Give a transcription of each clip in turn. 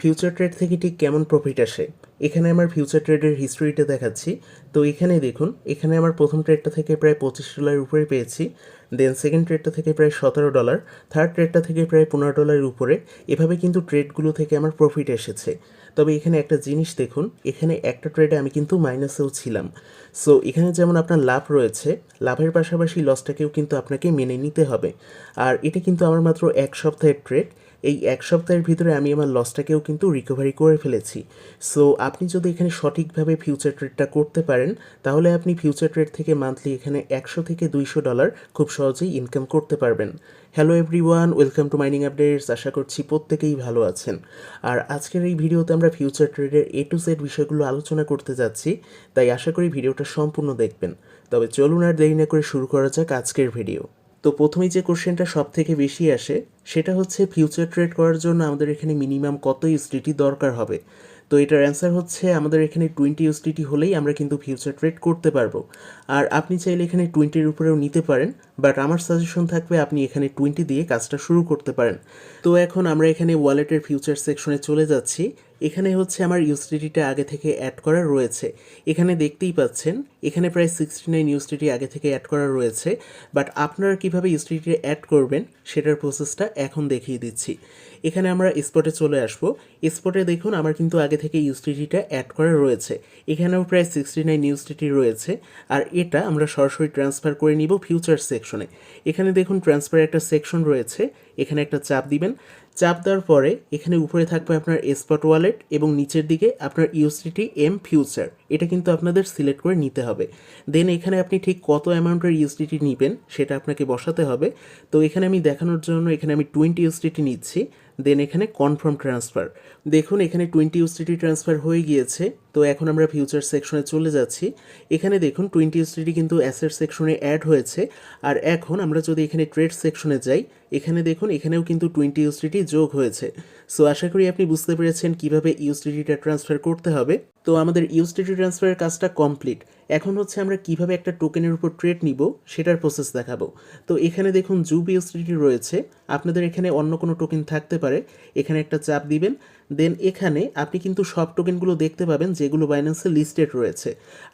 Future trade থেকে ঠিক কেমন প্রফিট আসে? এখানে আমার ফিউচার ট্রেডের হিস্ট্রিটা দেখাচ্ছি। তো এখানে দেখুন, এখানে আমার প্রথম ট্রেডটা থেকে প্রায় পঁচিশ ডলারের উপরে পেয়েছি দেন সেকেন্ড ট্রেডটা থেকে প্রায় সতেরো ডলার থার্ড ট্রেডটা থেকে প্রায় পনেরো ডলারের উপরে। এভাবে কিন্তু ট্রেডগুলো থেকে আমার প্রফিট এসেছে। তবে এখানে একটা জিনিস দেখুন, এখানে একটা ট্রেডে আমি কিন্তু মাইনাসেও ছিলাম। সো এখানে যেমন আপনার লাভ রয়েছে, লাভের পাশাপাশি লসটাকেও কিন্তু আপনাকে মেনে নিতে হবে। আর এটা কিন্তু আমার মাত্র এক সপ্তাহের ট্রেড এই এক সপ্তাহের ভিতরে আমি আমার লসটাকেও কিন্তু রিকভারি করে ফেলেছি। সো আপনি যদি এখানে সঠিকভাবে ফিউচার ট্রেডটা করতে পারেন, তাহলে আপনি ফিউচার ট্রেড থেকে মান্থলি এখানে একশো থেকে দুইশো ডলার খুব সহজেই ইনকাম করতে পারবেন। Hello everyone welcome to mining updates আশা করছি প্রত্যেকেই ভালো আছেন। আর আজকের এই ভিডিওতে আমরা ফিউচার ট্রেডের এ টু জেড বিষয়গুলো আলোচনা করতে যাচ্ছি, তাই আশা করি ভিডিওটা সম্পূর্ণ দেখবেন। তবে চলুন আর দেরি না করে শুরু করা যাক আজকের ভিডিও তো প্রথমেই যে কোশ্চেনটা সব থেকে বেশি আসে, সেটা হচ্ছে ফিউচার ট্রেড করার জন্য আমাদের এখানে মিনিমাম কত ইউসডিটি দরকার হবে? তো এটার অ্যান্সার হচ্ছে আমাদের এখানে টোয়েন্টি ইউসডিটি হলেই আমরা কিন্তু ফিউচার ট্রেড করতে পারব। আর আপনি চাইলে এখানে টোয়েন্টির উপরেও নিতে পারেন বাট আমার সাজেশন থাকবে আপনি এখানে টোয়েন্টি দিয়ে কাজটা শুরু করতে পারেন। তো এখন আমরা এখানে ওয়ালেটের ফিউচার সেকশনে চলে যাচ্ছি। এখানে হচ্ছে আমার ইউসডিটিটা আগে থেকে অ্যাড করা রয়েছে। এখানে দেখতেই পাচ্ছেন, এখানে প্রায় সিক্সটি নাইন ইউসডিটি আগে থেকে অ্যাড করা রয়েছে বাট আপনারা কীভাবে ইউসডিটি অ্যাড করবেন সেটার প্রসেসটা এখন দেখিয়ে দিচ্ছি। এখানে আমরা স্পটে চলে আসব। স্পটে দেখুন, আমার কিন্তু আগে থেকে ইউসডিটিটা অ্যাড করা রয়েছে। এখানেও প্রায় সিক্সটি নাইন ইউসডিটি রয়েছে, আর এটা আমরা সরাসরি ট্রান্সফার করে নিব ফিউচার সেকশনে এখানে দেখুন ট্রান্সফার একটা সেকশন রয়েছে, এখানে একটা চাপ দিবেন। চাপ দেওয়ার পরে এখানে উপরে থাকবে আপনার স্পট ওয়ালেট এবং নিচের দিকে আপনার ইউসিটি এম ফিউচার এটা কিন্তু আপনাদের সিলেক্ট করে নিতে হবে। দেন এখানে আপনি ঠিক কত অ্যামাউন্টের ইউসডিটি নেবেন সেটা আপনাকে বসাতে হবে। তো এখানে আমি দেখানোর জন্য এখানে আমি টোয়েন্টি ইউসডিটি নিচ্ছি। দেন এখানে কনফার্ম ট্রান্সফার দেখুন এখানে টোয়েন্টি ইউসডিটি ট্রান্সফার হয়ে গিয়েছে। তো এখন আমরা ফিউচার সেকশনে চলে যাচ্ছি। এখানে দেখুন টোয়েন্টি ইউসডিটি কিন্তু অ্যাসেট সেকশনে অ্যাড হয়েছে। আর এখন আমরা যদি এখানে ট্রেড সেকশনে যাই এখানে দেখুন, এখানেও কিন্তু টোয়েন্টি ইউসডিটি যোগ হয়েছে। সো আশা করি আপনি বুঝতে পেরেছেন কীভাবে ইউসডিটিটা ট্রান্সফার করতে হবে। তো আমাদের ইউসডিটি ট্রান্সফারের কাজটা কমপ্লিট এখন হচ্ছে আমরা কীভাবে একটা টোকেনের উপর ট্রেড নিব, সেটার প্রসেস দেখাবো। তো এখানে দেখুন জুব ইউসডিটি রয়েছে। আপনাদের এখানে অন্য কোনো টোকেন থাকতে পারে। এখানে একটা চাপ দিবেন। দেন এখানে আপনি কিন্তু সব টোকেনগুলো দেখতে পাবেন যেগুলো বাইন্যান্সে লিস্টেড রয়েছে।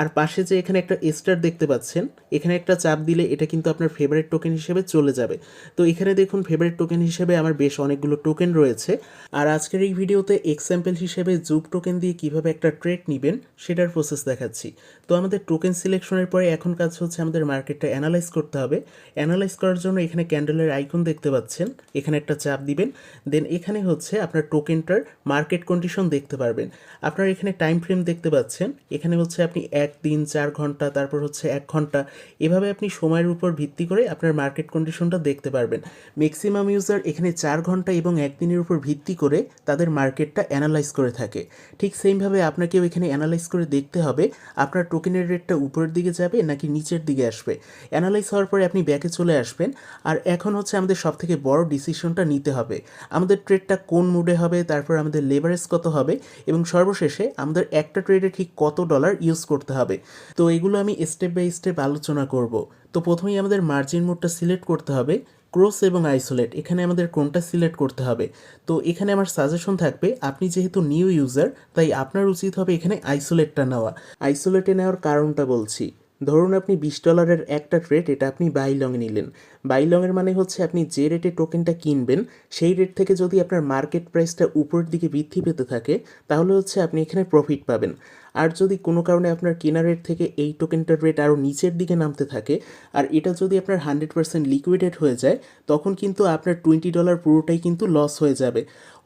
আর পাশে যে এখানে একটা স্টার দেখতে পাচ্ছেন, এখানে একটা চাপ দিলে এটা কিন্তু আপনার ফেভারিট টোকেন হিসেবে চলে যাবে। তো এখানে দেখুন ফেভারিট টোকেন হিসেবে আমার বেশ অনেকগুলো টোকেন রয়েছে। আর আজকের এই ভিডিওতে এক্সাম্পল হিসেবে জুব টোকেন দিয়ে কীভাবে একটা ট্রেড নেবেন, সেটার প্রসেস দেখাচ্ছি। তো আমাদের টোকেন সিলেকশনের পরে এখন কাজ হচ্ছে আমাদের মার্কেটটা অ্যানালাইজ করতে হবে। অ্যানালাইজ করার জন্য এখানে ক্যান্ডেলের আইকন দেখতে পাচ্ছেন, এখানে একটা চাপ দিবেন। দেন এখানে হচ্ছে আপনার টোকেনটার মার্কেট কন্ডিশন দেখতে পারবেন। আপনার এখানে টাইম ফ্রেম দেখতে পাচ্ছেন। এখানে হচ্ছে আপনি এক দিন, চার ঘণ্টা, তারপর হচ্ছে এক ঘণ্টা। এভাবে আপনি সময়ের উপর ভিত্তি করে আপনার মার্কেট কন্ডিশনটা দেখতে পারবেন। ম্যাক্সিমাম ইউজার এখানে চার ঘণ্টা এবং একদিনের উপর ভিত্তি করে তাদের মার্কেটটা অ্যানালাইজ করে থাকে। ঠিক সেমভাবে আপনাকেও এখানে অ্যানালাইজ করে দেখতে হবে, আপনার টোকেনের রেটটা উপরের দিকে যাবে নাকি নিচের দিকে আসবে। অ্যানালাইজ হওয়ার পরে আপনি ব্যাকে চলে আসবেন। আর এখন হচ্ছে আমাদের সব থেকে বড় ডিসিশনটা নিতে হবে। আমাদের ট্রেডটা কোন মুডে হবে, তারপর আমাদের লেভারেজ কত হবে এবং সর্বশেষে আমাদের একটা ট্রেডে ঠিক কত ডলার ইউজ করতে হবে। তো এগুলো আমি স্টেপ বাই স্টেপ আলোচনা করব। তো প্রথমেই আমাদের মার্জিন মোডটা সিলেক্ট করতে হবে ক্রস এবং আইসোলেট এখানে আমাদের কোনটা সিলেক্ট করতে হবে। তো এখানে আমার সাজেশন থাকবে, আপনি যেহেতু নিউ ইউজার তাই আপনার উচিত হবে এখানে আইসোলেটটা নেওয়া। আইসোলেটে নেওয়ার কারণটা বলছি। ধরুন আপনি বিশ ডলারের একটা ট্রেড এটা আপনি বাই লংয়ে নিলেন। বাই লংয়ের মানে হচ্ছে আপনি যে রেটে টোকেনটা কিনবেন, সেই রেট থেকে যদি আপনার মার্কেট প্রাইসটা উপরের দিকে বৃদ্ধি পেতে থাকে, তাহলে হচ্ছে আপনি এখানে প্রফিট পাবেন। আর যদি কোনো কারণে আপনার কেনা রেট থেকে এই টোকেনটার রেট আরও নিচের দিকে নামতে থাকে, আর এটা যদি আপনার হান্ড্রেড পার্সেন্ট লিকুইডেড হয়ে যায়, তখন কিন্তু আপনার টোয়েন্টি ডলার পুরোটাই কিন্তু লস হয়ে যাবে।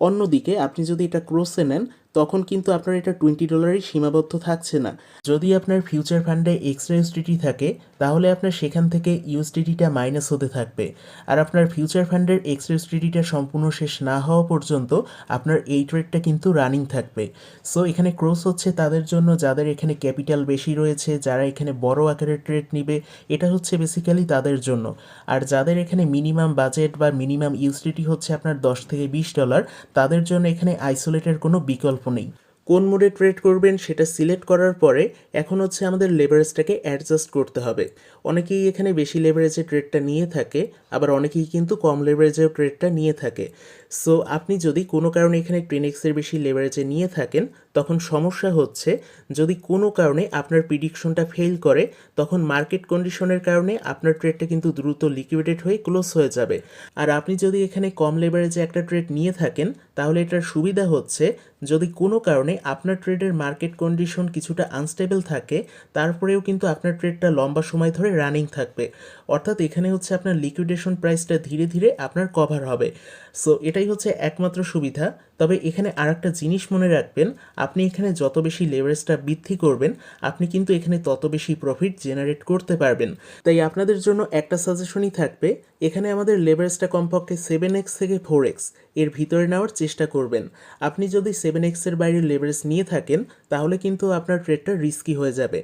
অন্যদিকে আপনি যদি এটা ক্রসে নেন, তখন কিন্তু আপনার এটা টোয়েন্টি ডলারই সীমাবদ্ধ থাকছে না। যদি আপনার ফিউচার ফান্ডে এক্সট্রা ইউসডিটি থাকে, তাহলে আপনার সেখান থেকে ইউসডিটিটা মাইনাস হতে থাকবে। আর আপনার ফিউচার ফান্ডের এক্সট্রা ইউসডিটিটা সম্পূর্ণ শেষ না হওয়া পর্যন্ত আপনার এই ট্রেডটা কিন্তু রানিং থাকবে। সো এখানে ক্রস হচ্ছে তাদের জন্য যাদের এখানে ক্যাপিটাল বেশি রয়েছে, যারা এখানে বড় আকারের ট্রেড নিবে, এটা হচ্ছে বেসিক্যালি তাদের জন্য। আর যাদের এখানে মিনিমাম বাজেট বা মিনিমাম ইউসডিটি হচ্ছে আপনার দশ থেকে বিশ ডলার তাদের জন্য এখানে আইসোলেটের কোনো বিকল্প নেই। কোন মোডে ট্রেড করবেন সেটা সিলেক্ট করার পরে এখন হচ্ছে আমাদের লেভারেজটাকে অ্যাডজাস্ট করতে হবে। অনেকেই এখানে বেশি লেভারেজে ট্রেডটা নিয়ে থাকে, আবার অনেকেই কিন্তু কম লেভারেজেও ট্রেডটা নিয়ে থাকে। সো আপনি যদি কোনো কারণে এখানে টেন এক্সের বেশি লেভারেজে নিয়ে থাকেন, তখন সমস্যা হচ্ছে যদি কোনো কারণে আপনার প্রিডিকশনটা ফেল করে, তখন মার্কেট কন্ডিশনের কারণে আপনার ট্রেডটা কিন্তু দ্রুত লিকুইডেট হয়ে ক্লোজ হয়ে যাবে। আর আপনি যদি এখানে কম লেভারেজে একটা ট্রেড নিয়ে থাকেন, তাহলে এটার সুবিধা হচ্ছে যদি কোনো কারণে আপনার ট্রেডের মার্কেট কন্ডিশন কিছুটা আনস্টেবল থাকে, তারপরেও কিন্তু আপনার ট্রেডটা লম্বা সময় ধরে রানিং থাকবে। অর্থাৎ এখানে হচ্ছে আপনার লিকুইডেশন প্রাইসটা ধীরে ধীরে আপনার কভার হবে। সো এটাই হচ্ছে একমাত্র সুবিধা। তবে এখানে আর একটা জিনিস মনে রাখবেন, আপনি এখানে যত বেশি লেভারেজটা বৃদ্ধি করবেন, আপনি কিন্তু এখানে তত বেশি প্রফিট জেনারেট করতে পারবেন। তাই আপনাদের জন্য একটা সাজেশনই থাকবে, এখানে আমাদের লেভারেজটা কমপক্ষে সেভেন এক্স থেকে ফোর এক্সের ভিতরে নেওয়ার চেষ্টা করবেন। আপনি যদি সেভেন এক্সের বাইরে লেভারেজ নিয়ে থাকেন, তাহলে কিন্তু আপনার ট্রেডটা রিস্কি হয়ে যাবে।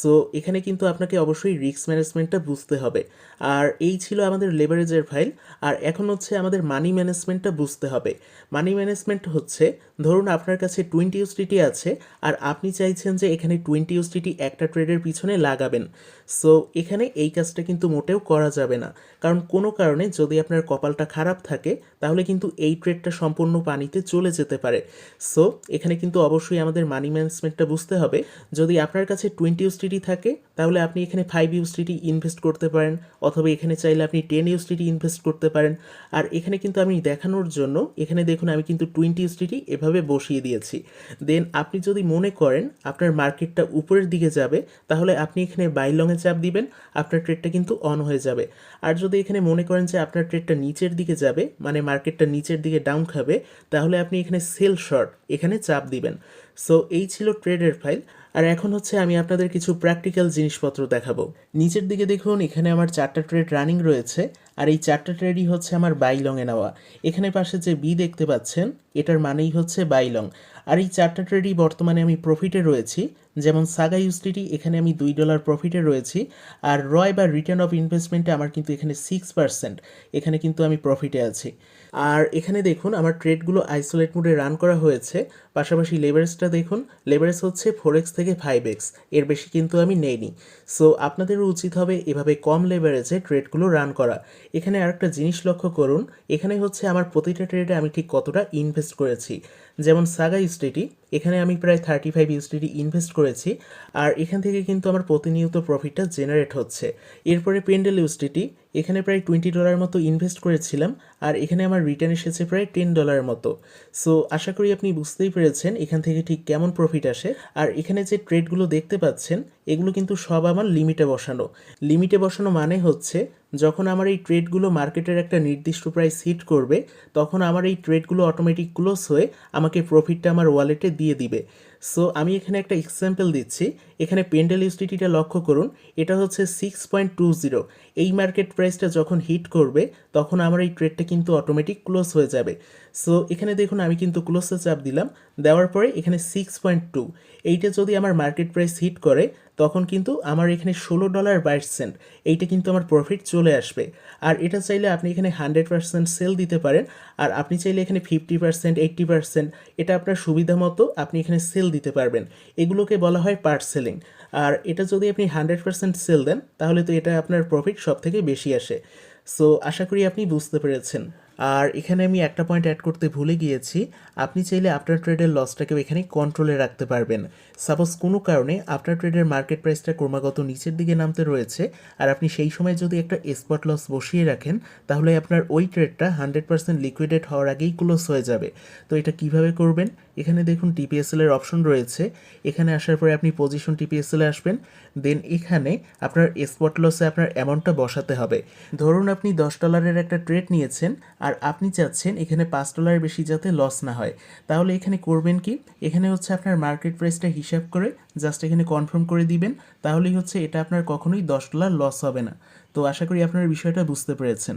সো এখানে কিন্তু আপনাকে অবশ্যই রিস্ক ম্যানেজমেন্টটা বুঝতে হবে। আর এই ছিল আমাদের লেভারেজের ফাইল আর এখন হচ্ছে আমাদের মানি ম্যানেজমেন্টটা বুঝতে হবে। মানি ম্যানেজমেন্ট হচ্ছে, ধরুন আপনার কাছে টোয়েন্টি ইউসডিটি আছে, আর আপনি চাইছেন যে এখানে টোয়েন্টি ইউসডিটি একটা ট্রেডের পিছনে লাগাবেন। সো এখানে এই কাজটা কিন্তু মোটেও করা যাবে না। কারণ কোনো কারণে যদি আপনার কপালটা খারাপ থাকে, তাহলে কিন্তু এই ট্রেডটা সম্পূর্ণ পানিতে চলে যেতে পারে। সো এখানে কিন্তু অবশ্যই আমাদের মানি ম্যানেজমেন্টটা বুঝতে হবে। যদি আপনার কাছে টোয়েন্টি ইউসডিটি থাকে, তাহলে আপনি এখানে ফাইভ ইউসডিটি ইনভেস্ট করতে পারেন, অথবা এখানে চাইলে আপনি টেন ইউসডিটি ইনভেস্ট করতে পারেন। আর এখানে কিন্তু আমি দেখানোর জন্য, এখানে দেখুন আমি কিন্তু টোয়েন্টি ইউসডিটি এভাবে বসিয়ে দিয়েছি। দেন আপনি যদি মনে করেন আপনার মার্কেটটা উপরের দিকে যাবে, তাহলে আপনি এখানে বাই লংয়ে চাপ দিবেন, আপনার ট্রেডটা কিন্তু অন হয়ে যাবে। আর যদি এখানে মনে করেন যে আপনার ট্রেডটা নিচের দিকে যাবে মানে মার্কেটটা নিচের দিকে ডাউন খাবে, তাহলে আপনি এখানে সেল শর্ট এখানে চাপ দিবেন। সো এই ছিল ট্রেডের ফাইল আর এখন হচ্ছে আমি আপনাদের কিছু প্র্যাকটিক্যাল জিনিসপত্র দেখাবো। নিচের দিকে দেখুন, এখানে আমার চারটা ট্রেড রানিং রয়েছে। আর এই চারটা ট্রেডই হচ্ছে আমার বাইলংয়ে নেওয়া। এখানে পাশে যে বি দেখতে পাচ্ছেন, এটার মানেই হচ্ছে বাইলং আর এই চারটা ট্রেডই বর্তমানে আমি প্রফিটে রয়েছি। যেমন সাগা ইউসডিটি এখানে আমি দুই ডলার প্রফিটে রয়েছি। আর রয় বা রিটার্ন অফ ইনভেস্টমেন্টে আমার কিন্তু এখানে সিক্স পার্সেন্ট এখানে কিন্তু আমি প্রফিটে আছি। আর এখানে দেখুন, আমার ট্রেডগুলো আইসোলেট মোডে রান করা হয়েছে। পাশাপাশি লেভারেজটা দেখুন লেভারেজ হচ্ছে ফোর এক্স থেকে ফাইভ এক্সের বেশি কিন্তু আমি নেইনি। সো আপনাদেরও উচিত হবে এভাবে কম লেভারেজে ট্রেডগুলো রান করা। এখানে আরেকটা জিনিস লক্ষ্য করুন, এখানে হচ্ছে আমার প্রতিটা ট্রেডে আমি ঠিক কতটা ইনভেস্ট করেছি। যেমন সাগা ইউসডিটি এখানে আমি প্রায় থার্টি ফাইভ ইউসডিটি ইনভেস্ট করেছি, আর এখান থেকে কিন্তু আমার প্রতিনিয়ত প্রফিটটা জেনারেট হচ্ছে। এরপরে পেন্ডেল ইউসডিটি এখানে প্রায় টোয়েন্টি ডলার মতো ইনভেস্ট করেছিলাম, আর এখানে আমার রিটার্ন এসেছে প্রায় টেন ডলারের মতো। সো আশা করি আপনি বুঝতেই পেরেছেন এখান থেকে ঠিক কেমন প্রফিট আসে। আর এখানে যে ট্রেডগুলো দেখতে পাচ্ছেন, এগুলো কিন্তু সব আমার লিমিটে বসানো। লিমিটে বসানো মানে হচ্ছে যখন আমার এই ট্রেডগুলো মার্কেটের একটা নির্দিষ্ট প্রাইস হিট করবে, তখন আমার এই ট্রেডগুলো অটোমেটিক ক্লোজ হয়ে আমাকে প্রফিটটা আমার ওয়ালেটে দিয়ে দিবে। সো আমি এখানে একটা এক্সাম্পল দিচ্ছি। এখানে পেন্ডেল ইউসডিটিটা লক্ষ্য করুন। এটা হচ্ছে সিক্স পয়েন্ট টু জিরো এই মার্কেট প্রাইসটা যখন হিট করবে, তখন আমার এই ট্রেডটা কিন্তু অটোমেটিক ক্লোজ হয়ে যাবে। সো এখানে দেখুন আমি কিন্তু ক্লোজে চাপ দিলাম। দেওয়ার পরে এখানে সিক্স পয়েন্ট টু এইটা যদি আমার মার্কেট প্রাইস হিট করে তখন কিন্তু আমার এখানে ষোলো ডলার বাইশ সেন্ট এইটা কিন্তু আমার প্রফিট চলে আসবে। আর এটা চাইলে আপনি এখানে হান্ড্রেড পার্সেন্ট সেল দিতে পারেন, আর আপনি চাইলে এখানে ফিফটি পার্সেন্ট এইট্টি পার্সেন্ট এটা আপনার সুবিধা মতো আপনি এখানে সেল দিতে পারবেন। এগুলোকে বলা হয় পার্ট সেলিং আর এটা যদি আপনি হান্ড্রেড পার্সেন্ট সেল দেন, তাহলে তো এটা আপনার প্রফিট সব থেকে বেশি আসে। সো আশা করি আপনি বুঝতে পেরেছেন। আর এখানে আমি একটা পয়েন্ট অ্যাড করতে ভুলে গিয়েছি। আপনি চাইলে আপনার ট্রেডের লসটাকেও এখানে কন্ট্রোলে রাখতে পারবেন। সাপোজ কোনো কারণে আপনার ট্রেডের মার্কেট প্রাইসটা ক্রমাগত নিচের দিকে নামতে রয়েছে আর আপনি সেই সময় যদি একটা স্পট লস বসিয়ে রাখেন, তাহলে আপনার ওই ট্রেডটা হান্ড্রেড পার্সেন্ট লিকুইডেট হওয়ার আগেই ক্লোজ হয়ে যাবে। তো এটা কীভাবে করবেন? এখানে দেখুন টিপিএসএল এর অপশন রয়েছে। এখানে আসার পরে আপনি পজিশন টিপিএসএল আসবেন। দেন এখানে আপনার স্পট লসে আপনার অ্যামাউন্টটা বসাতে হবে। ধরুন আপনি দশ ডলারের একটা ট্রেড নিয়েছেন আর আপনি চাচ্ছেন এখানে পাঁচ ডলারের বেশি যাতে লস না হয়। তাহলে এখানে করবেন কি? এখানে হচ্ছে আপনার মার্কেট প্রাইসটা হিসাব করে জাস্ট এখানে কনফার্ম করে দিবেন। তাহলেই হচ্ছে এটা আপনার কখনোই দশ ডলার লস হবে না। তো আশা করি আপনার বিষয়টা বুঝতে পেরেছেন।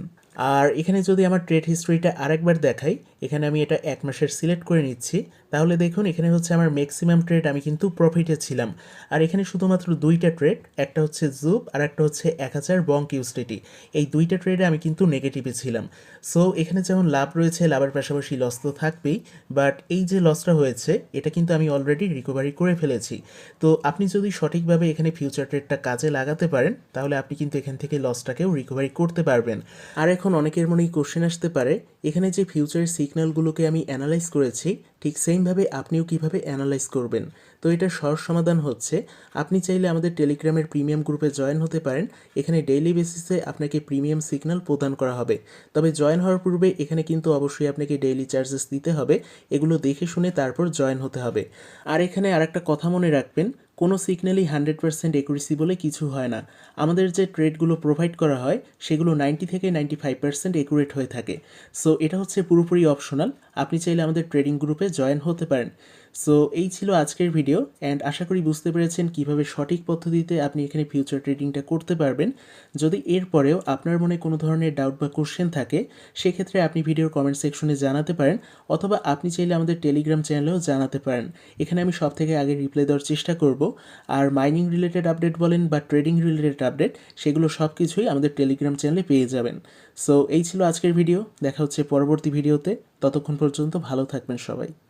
আর এখানে যদি আমার ট্রেড হিস্ট্রিটা আরেকবার দেখাই এখানে আমি এটা এক মাসের সিলেক্ট করে নিচ্ছি। তাহলে দেখুন, এখানে হচ্ছে আমার ম্যাক্সিমাম ট্রেড আমি কিন্তু প্রফিটে ছিলাম। আর এখানে শুধুমাত্র দুইটা ট্রেড একটা হচ্ছে জুপ আর একটা হচ্ছে এক হাজার বঙ্ক ইউসডিটি এই দুইটা ট্রেডে আমি কিন্তু নেগেটিভে ছিলাম। সো এখানে যেমন লাভ রয়েছে, লাভের পাশাপাশি লস তো থাকবেই বাট এই যে লসটা হয়েছে, এটা কিন্তু আমি অলরেডি রিকভারি করে ফেলেছি। তো আপনি যদি সঠিকভাবে এখানে ফিউচার ট্রেডটা কাজে লাগাতে পারেন, তাহলে আপনি কিন্তু এখান থেকে লসটাকেও রিকভারি করতে পারবেন। আর এখন অনেকের মনেই কোশ্চেন আসতে পারে এখানে যে ফিউচার সিগন্যালগুলোকে আমি অ্যানালাইজ করেছি, ঠিক সেমভাবে আপনিও কীভাবে অ্যানালাইজ করবেন? তো এটার সহজ সমাধান হচ্ছে। আপনি চাইলে আমাদের টেলিগ্রামের প্রিমিয়াম গ্রুপে জয়েন হতে পারেন। এখানে ডেইলি বেসিসে আপনাকে প্রিমিয়াম সিগন্যাল প্রদান করা হবে। তবে জয়েন হওয়ার পূর্বে এখানে কিন্তু অবশ্যই আপনাকে ডেইলি চার্জেস দিতে হবে। এগুলো দেখে শুনে তারপর জয়েন হতে হবে। আর এখানে আরেকটা কথা মনে রাখবেন কোনো সিগন্যালই হান্ড্রেড পার্সেন্ট একুরেসি বলে কিছু হয় না। আমাদের যে ট্রেডগুলো প্রোভাইড করা হয়, সেগুলো নাইনটি থেকে নাইনটি ফাইভ পার্সেন্ট একুরেট হয়ে থাকে। সো এটা হচ্ছে পুরোপুরি অপশনাল আপনি চাইলে আমাদের ট্রেডিং গ্রুপে জয়েন হতে পারেন। সো এই ছিল আজকের ভিডিও অ্যান্ড আশা করি বুঝতে পেরেছেন কীভাবে সঠিক পদ্ধতিতে আপনি এখানে ফিউচার ট্রেডিংটা করতে পারবেন। যদি এরপরেও আপনার মনে কোনো ধরনের ডাউট বা কোশ্চেন থাকে, সেক্ষেত্রে আপনি ভিডিওর কমেন্ট সেকশনে জানাতে পারেন, অথবা আপনি চাইলে আমাদের টেলিগ্রাম চ্যানেলেও জানাতে পারেন। এখানে আমি সব থেকে আগে রিপ্লাই দেওয়ার চেষ্টা করব। আর মাইনিং রিলেটেড আপডেট বলেন বা ট্রেডিং রিলেটেড আপডেট সেগুলো সব কিছুই আমাদের টেলিগ্রাম চ্যানেলে পেয়ে যাবেন। সো এই ছিল আজকের ভিডিও দেখা হচ্ছে পরবর্তী ভিডিওতে ততক্ষণ পর্যন্ত ভালো থাকবেন সবাই।